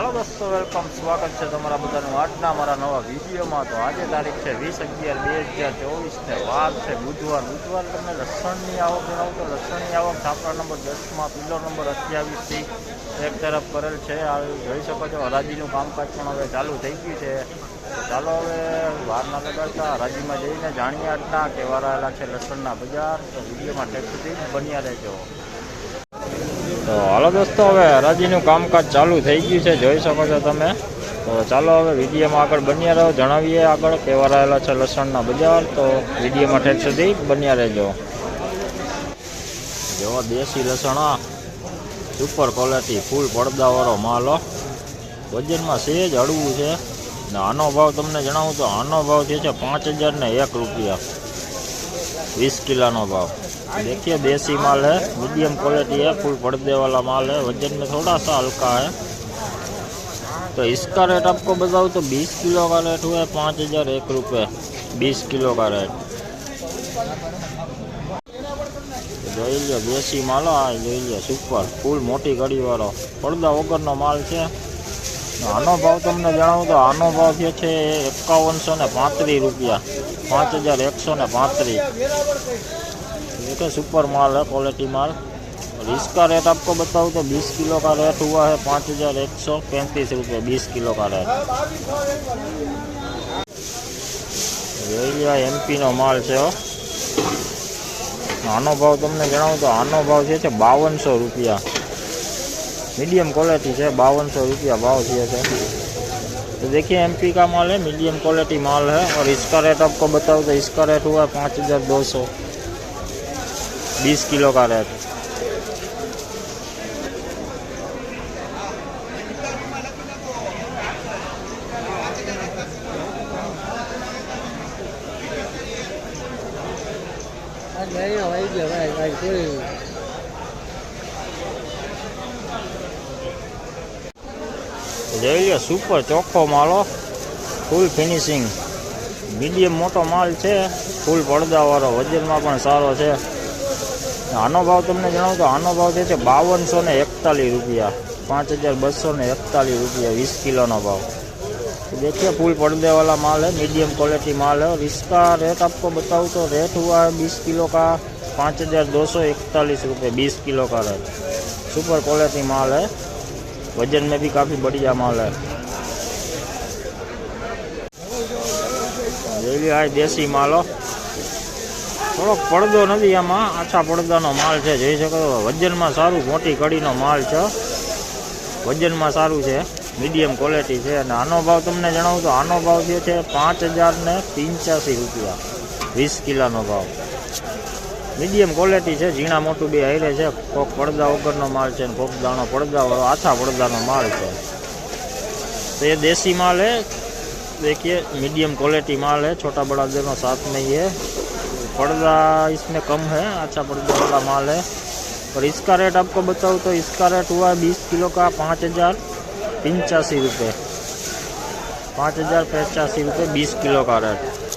હાલો દોસ્તો, વેલકમ. સ્વાગત છે તમારા બધાનું આજના મારા નવા વિડીયોમાં. તો આજે તારીખ છે વીસ અગિયાર બે હજાર ચોવીસને વાર છે બુધવાર. બુધવાર તમને લસણની આવક જણાવું તો લસણની આવક છાપરા નંબર દસમાં પીલો નંબર અઠ્યાવીસથી એક તરફ કરેલ છે. હાલ જોઈ શકો છો, હરાજીનું કામકાજ પણ હવે ચાલુ થઈ ગયું છે. ચાલો હવે વાર ના લગાડતા હરાજીમાં જઈને જાણીએ આજના કેવા રહેલા છે લસણના બજાર. તો વિડીયોમાં ટેક્સ બન્યા રહેજો. તો હાલો દોસ્તો, હવે હરાજીનું કામકાજ ચાલુ થઈ ગયું છે, જોઈ શકો છો તમે. તો ચાલો હવે વિડીયોમાં આગળ બન્યા રહો, જણાવીએ આગળ કેવા રહેલા છે લસણના બજાર. તો વિડીયોમાં ઠેક સુધી બન્યા રહેજો. જો દેશી લસણ સુપર ક્વોલિટી ફૂલ પડદાવાળો માલ. વજનમાં સેજ હળવું છે. ને આનો ભાવ તમને જણાવું તો આનો ભાવ જે છે પાંચ હજાર ને એક રૂપિયા. વીસ કિલોનો भाव देखिए देसी माल है मीडियम क्वालिटी है फुल पर्दे वाला माल है वजन में थोड़ा सा हल्का है तो इसका रेट आपको बताऊँ तो 20 किलो का रेट हुआ है पाँच हज़ार एक रुपये बीस किलो का रेट જોઈ લો દેશી માલ આ જોઈ લો સુપર ફૂલ મોટી કડીવાળો પડદા વગરનો માલ છે આનો ભાવ તમને જણાવું તો આનો ભાવ થયો છે એકાવનસો ને પાંત્રીસ રૂપિયા પાંચ હજાર એકસો ને પાંત્રીસ देखो सुपर माल है क्वालिटी माल और इसका रेट आपको बताऊँ तो 20 किलो का रेट हुआ है पाँच हज़ार एक सौ पैंतीस रुपये बीस किलो का रेट એમપી નો માલ છે હો આનો ભાવ તમને જણાવું તો આનો ભાવ છે છે બાવનસો રૂપિયા मीडियम क्वालिटी है बावन सौ रुपया भाव दिए थे तो देखिए एमपी का माल है मीडियम क्वालिटी माल है और इसका रेट आपको बताऊँ तो इसका रेट हुआ है पाँच हज़ार दो सौ बीस किलो का रेट ભાઈ ભાઈ ગયો ભાઈ ભાઈ કોઈ જોઈ લો સુપર ચોખ્ખો માલો ફૂલ ફિનિશિંગ મીડિયમ મોટો માલ છે ફૂલ પડદાવાળો વજનમાં પણ સારો છે આનો ભાવ તમને જણાવું તો આનો ભાવ છે તે બાવનસો ને એકતાલીસ રૂપિયા પાંચ હજાર બસો ને એકતાલીસ રૂપિયા વીસ કિલોનો ભાવ देखिए फूल पर्दे वाला माल है मीडियम क्वालिटी माल है और इसका रेट आपको बताऊँ तो रेट हुआ है बीस किलो का पाँच हज़ार दो सौ इकतालीस रुपये बीस किलो का रेट सुपर क्वालिटी माल है वजन में भी काफ़ी बढ़िया माल है ये भी है देसी माल हो થોડોક પડદો નથી આમાં આછા પડદાનો માલ છે જોઈ શકો છો. વજનમાં સારું મોટી કડીનો માલ છે વજનમાં સારું છે મીડિયમ ક્વોલિટી છે અને આનો ભાવ તમને જણાવું તો આનો ભાવ થયો છે પાંચ હજાર ને પંચ્યાસી રૂપિયા વીસ કિલોનો ભાવ મીડિયમ ક્વોલિટી છે ઝીણા મોટું બે હારે છે કોક પડદા વગરનો માલ છે ને કોક દાણો પડદાવાળો આછા પડદાનો માલ છે तो ये देसी माल है देखिए मीडियम क्वालिटी माल है छोटा बड़ा दोनों साथ में ही है पर्दा इसमें कम है अच्छा पर्दा वाला माल है। और इसका रेट आपको बताऊँ तो इसका रेट हुआ बीस किलो का पाँच हज़ार पंचासी रुपये। पाँच हज़ार पचासी रुपये, बीस किलो का रेट